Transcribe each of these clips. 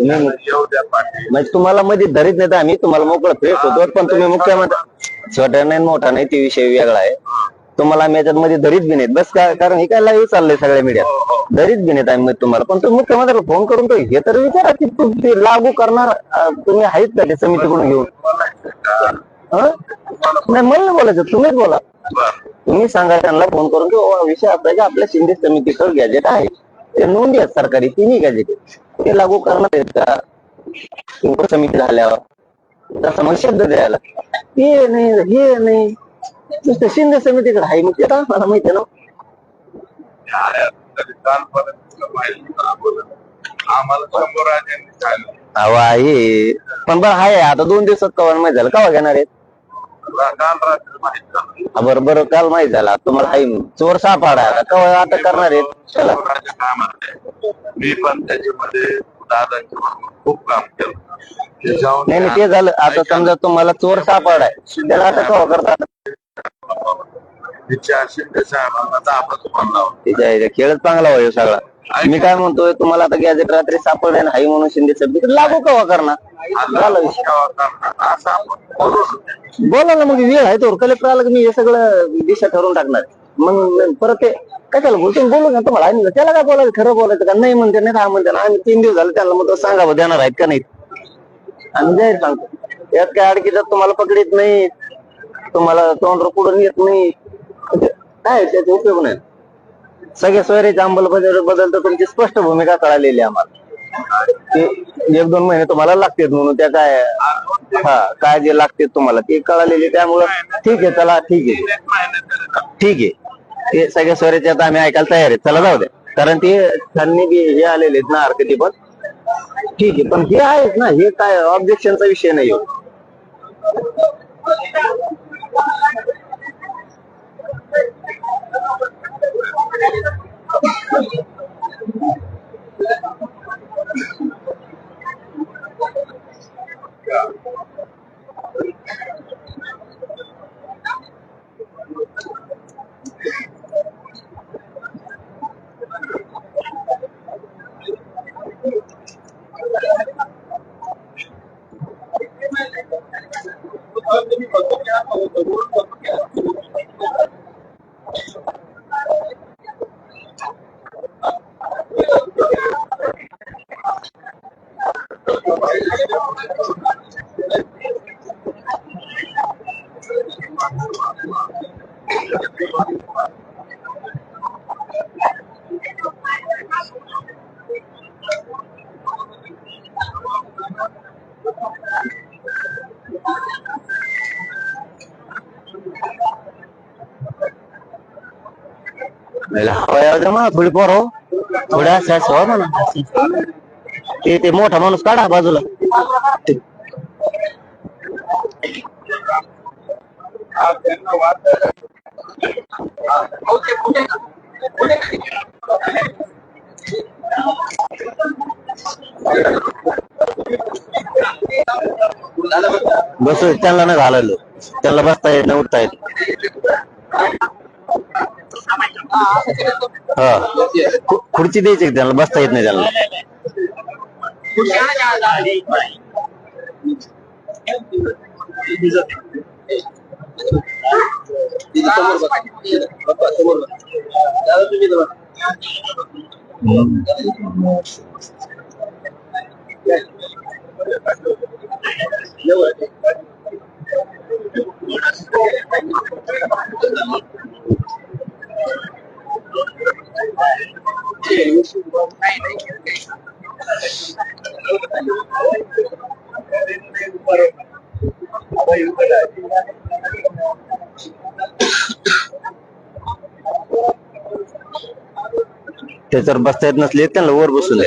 तुम्ही मु- येऊ द्या पाटील म्हणजे तुम्हाला मध्ये धरीत नाही तर आम्ही तुम्हाला मोकळं फ्रेश होतो पण तुम्ही मुख्यमंत्री छोटा नाही मोठा नाही ते विषय वेगळा आहे. तुम्हाला आम्ही याच्यात मध्ये धरीत बी नाहीत. बस काय कारण हे काय लाईव्ह चाललंय सगळ्या मीडियात धरीत बी नाहीत आम्ही तुम्हाला. पण तुम्ही मुख्यमंत्र्याला फोन करून तो हे तर विचारा की तू ते लागू करणार तुम्ही आहेत का ते समितीकडून घेऊन? हं? नाही मला नाही बोलायचं. तुम्हीच बोला. तुम्ही सांगा त्यांना फोन करून की "ओ, विषय असा आहे की आपल्या शिंदे समितीकडे गॅजेट आहे. ते नोंदी आहेत सरकारी तिन्ही गॅजेट ते लागू करणार आहेत का? उपसमिती झाल्यावर. तसा मग शब्द द्यायला. हे नाही हे नाही. नुसतं शिंदे समितीकडे आहे मग ते मला माहिती ना. आम्हाला आहे. पण बरं आहे. आता दोन दिवसात कवा माहिती झालं. कवा घेणार आहेत काल रात्री माहिती झालं हा, बरं बरं काल माहिती झाला. तुम्हाला आहे चोर सापडा आता कवा अटक करणार आहेत? चला. शंभराचे काम आहे मी पण त्याच्यामध्ये दादाच्या बरोबर खूप काम केलं. नाही नाही ते झालं. आता समजा तुम्हाला चोर सापडाय त्याला आता कवा करतात? तिच्या खेळच चांगला होईल सगळा. मी काय म्हणतोय तुम्हाला आता गॅजेट रात्री सापडले ना हाई म्हणून शिंदे समिती लागू कवा करणार? झाला विषय? असं आपण बोलू ना मग वेळ आहे तो. कलेक्टर आला की मी हे सगळं दिशा ठरवून टाकणार. मग परत ते काय त्याला बोलतो बोलू ना तुम्हाला. आहे ना, त्याला काय बोलायचं? खरं बोलायचं का? नाही म्हणते नाही हा म्हणते. ना आम्ही तीन दिवस झाले त्याला मग सांगा बुवा, देणार आहेत का नाही आम्ही जाहीर सांगतो. यात काय अडकीतात तुम्हाला पकडीत नाही. तुम्हाला तोंड पुढून येत नाही. काय त्याचे उपयोग नाही. सगळ्या सोयऱ्याची अंमलबजावणी बद्दल तर तुमची स्पष्ट भूमिका कळालेली आहे आम्हाला. ते एक दोन महिने तुम्हाला लागतात म्हणून त्या काय हा काय जे लागते तुम्हाला ते कळालेली त्यामुळं ठीक आहे चला ठीक आहे. ठीक आहे. ते सगळ्या स्वराचे आता आम्ही ऐकायला तयार आहेत. चला जाऊ द्या. कारण ते त्यांनी बी हे आलेले आहेत ना हरकती पण ठीक आहे पण हे आहेत ना हे काय ऑब्जेक्शनचा विषय नाही हो. Gracias. म्हणा थोडी पोर हो. थोड्या असे व्हा म्हणा. ते ते मोठा माणूस काढा बाजूला. बस त्यांना नाही घालायला. त्यांना बसता येत नाही उठता येत हा. खु- खुर्ची द्यायची का त्यांना बसता येत नाही त्यांना त्याच्यावर बसता येत नसले त्यांना वर बसून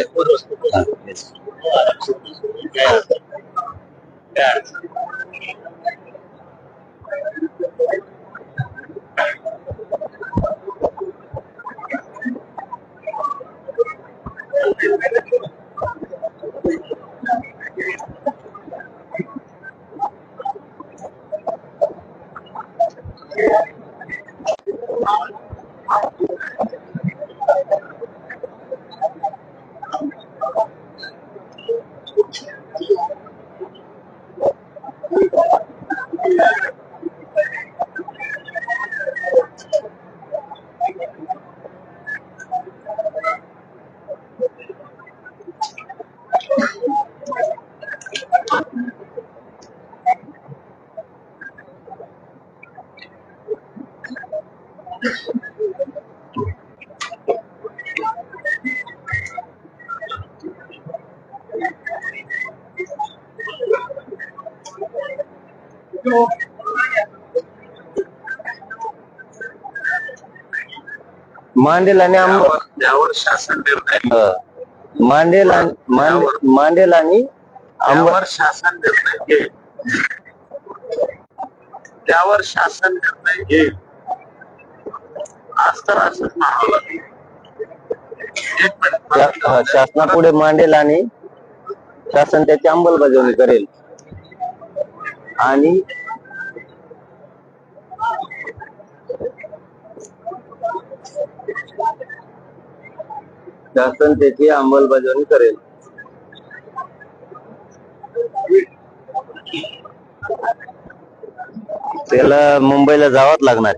द्या. हा, yes. मांडेल आणि आंब त्यावर त्यावर शासन निर्णय अं, मांडेल आणि मांडे- मांडेल आणि आंब त्यावर शासन निर्णय घेईल त्यावर शासन निर्णय घेईल आज तर असंच म्हणावं लागेल. एक मिनिट शा- अं, शासनापुढे मांडेल आणि शासन त्याची अंमलबजावणी करेल आणि शासन त्याची अंमलबजावणी करेल. त्याला मुंबईला जावंच लागणार.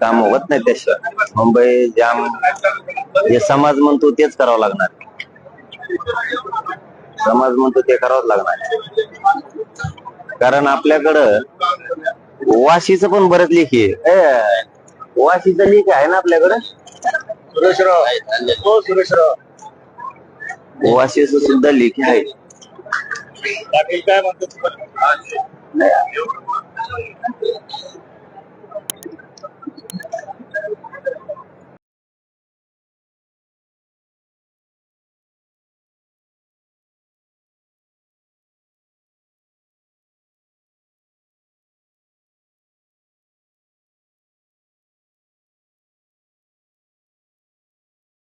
काम होत नाही त्याशिवाय मुंबई जाम जे समाज म्हणतो तेच करावं लागणार. समाज म्हणतो ते करावंच लागणार कारण आपल्याकडं वाशीचं पण बरंच लेखी आहे. वाशीचं लेख आहे ना आपल्याकडं? सुरेशराव. हो सुरेशराव. वाशीचं सुद्धा लेखी आहे. काय म्हणतो